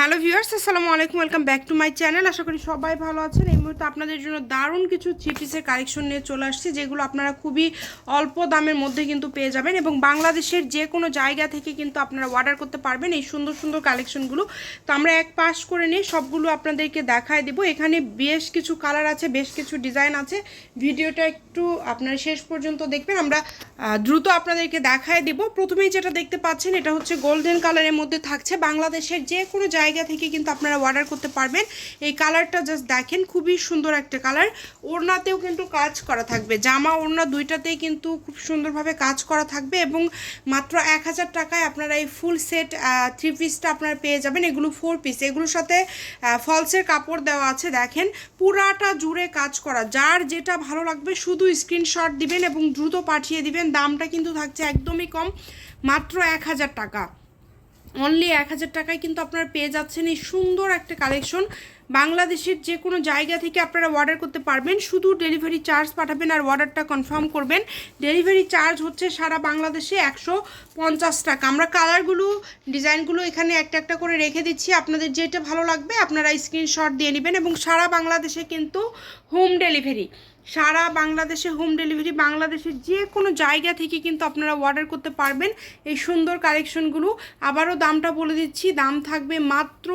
Hello viewers, আসসালামু আলাইকুম, welcome back to my channel. আশা করি সবাই ভালো আছেন। এই মুহূর্তে আপনাদের জন্য দারুণ কিছু থ্রি পিসের কালেকশন নিয়ে চলে আসছে, যেগুলো আপনারা খুবই অল্প দামের মধ্যে কিন্তু পেয়ে যাবেন এবং বাংলাদেশের যে কোনো জায়গা থেকে কিন্তু আপনারা অর্ডার করতে পারবেন এই সুন্দর সুন্দর কালেকশনগুলো তো আমরা এক পাশ করে নিয়ে সবগুলো আপনাদেরকে দেখায় দেবো। এখানে বেশ কিছু কালার আছে, বেশ কিছু ডিজাইন আছে। ভিডিওটা একটু আপনারা শেষ পর্যন্ত দেখবেন। আমরা দ্রুত আপনাদেরকে দেখায় দিব। প্রথমেই যেটা দেখতে পাচ্ছেন, এটা হচ্ছে গোল্ডেন কালারের মধ্যে থাকছে বাংলাদেশের যে কোনো জায়গা থেকে কিন্তু আপনারা অর্ডার করতে পারবেন। এই কালারটা জাস্ট দেখেন, খুবই সুন্দর একটা কালার ওড়নাতেও কিন্তু কাজ করা থাকবে। জামা ওড়না দুইটাতেই কিন্তু খুব সুন্দরভাবে কাজ করা থাকবে এবং মাত্র এক হাজার টাকায় আপনারা এই ফুল সেট থ্রি পিসটা আপনারা পেয়ে যাবেন। এগুলো ফোর পিস এগুলোর সাথে ফলসের কাপড় দেওয়া আছে, দেখেন। পুরাটা জুড়ে কাজ করা। যার যেটা ভালো লাগবে, শুধু স্ক্রিনশট দিবেন এবং দ্রুত পাঠিয়ে দিবেন। দামটা কিন্তু থাকছে একদমই কম, মাত্র এক হাজার টাকা। অনলি এক হাজার টাকায় কিন্তু আপনারা পেয়ে যাচ্ছেন এই সুন্দর একটা কালেকশন বাংলাদেশের যে কোনো জায়গা থেকে আপনারা অর্ডার করতে পারবেন। শুধু ডেলিভারি চার্জ পাঠাবেন আর অর্ডারটা কনফার্ম করবেন। ডেলিভারি চার্জ হচ্ছে সারা বাংলাদেশে একশো পঞ্চাশ টাকা। আমরা কালারগুলো ডিজাইনগুলো এখানে একটা একটা করে রেখে দিচ্ছি। আপনাদের যেটা ভালো লাগবে, আপনারা স্ক্রিনশট দিয়ে নেবেন এবং সারা বাংলাদেশে কিন্তু হোম ডেলিভারি সারা বাংলাদেশে হোম ডেলিভারি বাংলাদেশের যে কোনো জায়গা থেকে কিন্তু আপনারা অর্ডার করতে পারবেন। এই সুন্দর কালেকশনগুলো আবারও দামটা বলে দিচ্ছি, দাম থাকবে মাত্র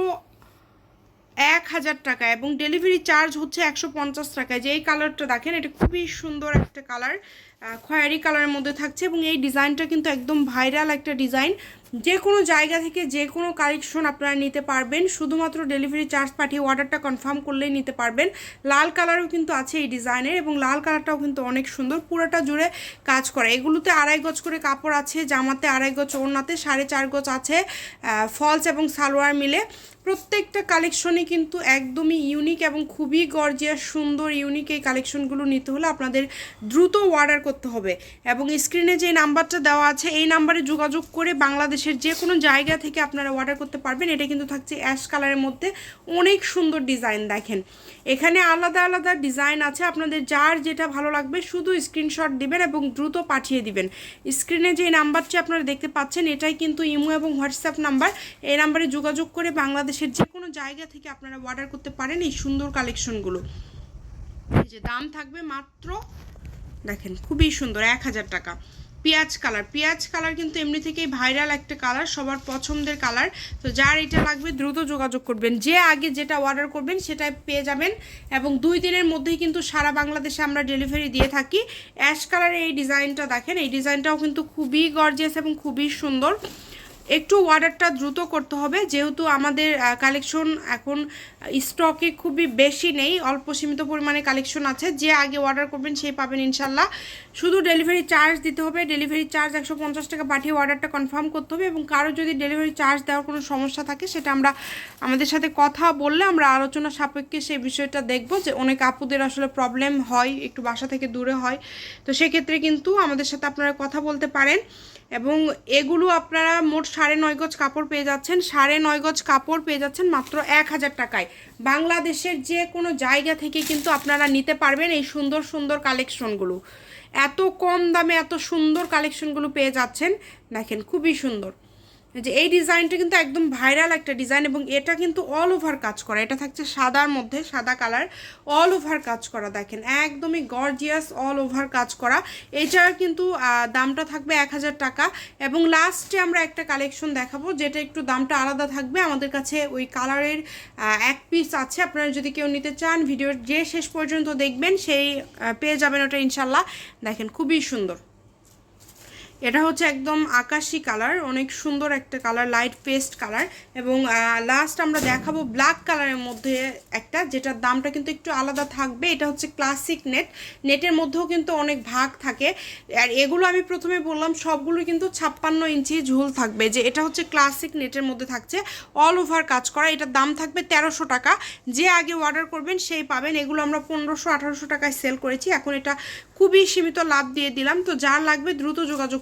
এক হাজার টাকা এবং ডেলিভারি চার্জ হচ্ছে একশো পঞ্চাশ টাকায়। যে এই কালারটা দেখেন, এটা খুবই সুন্দর একটা কালার খয়েরি কালারের মধ্যে থাকছে এবং এই ডিজাইনটা কিন্তু একদম ভাইরাল একটা ডিজাইন যে কোনো জায়গা থেকে যে কোনো কালেকশন আপনারা নিতে পারবেন। শুধুমাত্র ডেলিভারি চার্জ পাঠিয়ে অর্ডারটা কনফার্ম করলেই নিতে পারবেন। লাল কালারও কিন্তু আছে এই ডিজাইনের এবং লাল কালারটাও কিন্তু অনেক সুন্দর, পুরোটা জুড়ে কাজ করে। এগুলোতে আড়াই গজ করে কাপড় আছে, জামাতে আড়াই গজ, ওড়নাতে সাড়ে চার গজ আছে ফলস এবং সালোয়ার মিলে। প্রত্যেকটা কালেকশনই কিন্তু একদমই ইউনিক এবং খুবই গর্জিয়াস, সুন্দর, ইউনিক এই কালেকশনগুলো নিতে হলে আপনাদের দ্রুত অর্ডার করতে হবে। এবং স্ক্রিনে যে নাম্বারটা দেওয়া আছে, এই নাম্বারে যোগাযোগ করে বাংলাদেশের যে কোনো জায়গা থেকে আপনারা অর্ডার করতে পারবেন। এটা কিন্তু থাকছে অ্যাশ কালারের মধ্যে। অনেক সুন্দর ডিজাইন দেখেন। এখানে আলাদা আলাদা ডিজাইন আছে। আপনাদের যার যেটা ভালো লাগবে, শুধু স্ক্রিনশট দিবেন এবং দ্রুত পাঠিয়ে দিবেন। স্ক্রিনে যে নাম্বারটি আপনারা দেখতে পাচ্ছেন, এটাই কিন্তু ইমো এবং হোয়াটসঅ্যাপ নাম্বার। এই নাম্বারে যোগাযোগ করে বাংলাদেশের যে কোনো জায়গা থেকে আপনারা অর্ডার করতে পারেন এই সুন্দর কালেকশনগুলো এই যে দাম থাকবে মাত্র, দেখেন, খুবই সুন্দর, এক হাজার টাকা। পেঁয়াজ কালার। পেঁয়াজ কালার কিন্তু এমনি থেকেই ভাইরাল একটা কালার, সবার পছন্দের কালার। তো যার এটা লাগবে দ্রুত যোগাযোগ করবেন। যে আগে যেটা অর্ডার করবেন সেটাই পেয়ে যাবেন এবং দুই দিনের মধ্যেই কিন্তু সারা বাংলাদেশে আমরা ডেলিভারি দিয়ে থাকি। অ্যাশ কালারের এই ডিজাইনটা দেখেন, এই ডিজাইনটাও কিন্তু খুবই গর্জিয়াস এবং খুবই সুন্দর। একটু অর্ডারটা দ্রুত করতে হবে। যেহেতু আমাদের কালেকশন এখন স্টকে খুবই বেশি নেই, অল্প সীমিত পরিমাণে কালেকশন আছে। যে আগে অর্ডার করবেন সেই পাবেন ইনশাল্লাহ শুধু ডেলিভারি চার্জ দিতে হবে। ডেলিভারি চার্জ একশো পঞ্চাশ টাকা পাঠিয়ে অর্ডারটা কনফার্ম করতে হবে এবং কারও যদি ডেলিভারি চার্জ দেওয়ার কোনো সমস্যা থাকে, সেটা আমরা আমাদের সাথে কথা বললে আমরা আলোচনা সাপেক্ষে সেই বিষয়টা দেখব যে অনেক আপুদের আসলে প্রবলেম হয়, একটু বাসা থেকে দূরে হয়। তো সেক্ষেত্রে কিন্তু আমাদের সাথে আপনারা কথা বলতে পারেন। এবং এগুলো আপনারা মোট সাড়ে নয় গজ কাপড় পেয়ে যাচ্ছেন। সাড়ে নয় গজ কাপড় পেয়ে যাচ্ছেন মাত্র এক হাজার টাকায়। বাংলাদেশের যে কোনো জায়গা থেকে কিন্তু আপনারা নিতে পারবেন এই সুন্দর সুন্দর কালেকশনগুলো। এত কম দামে এত সুন্দর কালেকশনগুলো পেয়ে যাচ্ছেন। দেখেন, খুবই সুন্দর। যে এই ডিজাইনটা কিন্তু একদম ভাইরাল একটা ডিজাইন এবং এটা কিন্তু অল ওভার কাজ করা। এটা থাকছে সাদার মধ্যে, সাদা কালার অল ওভার কাজ করা দেখেন। একদমই গর্জিয়াস অল ওভার কাজ করা। এটার কিন্তু দামটা থাকবে এক হাজার টাকা এবং লাস্টে আমরা একটা কালেকশন দেখাবো যেটা একটু দামটা আলাদা থাকবে। আমাদের কাছে ওই কালারের এক পিস আছে। আপনারা যদি কেউ নিতে চান ভিডিওর যে শেষ পর্যন্ত দেখবেন সেই পেয়ে যাবেন ওটা ইনশাল্লাহ দেখেন খুবই সুন্দর। এটা হচ্ছে একদম আকাশি কালার, অনেক সুন্দর একটা কালার লাইট পেস্ট কালার এবং লাস্ট আমরা দেখাবো ব্ল্যাক কালারের মধ্যে একটা যেটার দামটা কিন্তু একটু আলাদা থাকবে, এটা হচ্ছে ক্লাসিক নেট নেটের মধ্যেও কিন্তু অনেক ভাগ থাকে। আর এগুলো আমি প্রথমে বললাম, সবগুলো কিন্তু ছাপ্পান্ন ইঞ্চি ঝুল থাকবে, যে এটা হচ্ছে ক্লাসিক নেটের মধ্যে থাকছে অল ওভার কাজ করা, এটার দাম থাকবে তেরোশো টাকা। যে আগে অর্ডার করবেন সেই পাবেন, এগুলো আমরা পনেরোশো আঠারোশো টাকায় সেল করেছি, এখন এটা খুবই সীমিত লাভ দিয়ে দিলাম, তো যার লাগবে দ্রুত যোগাযোগ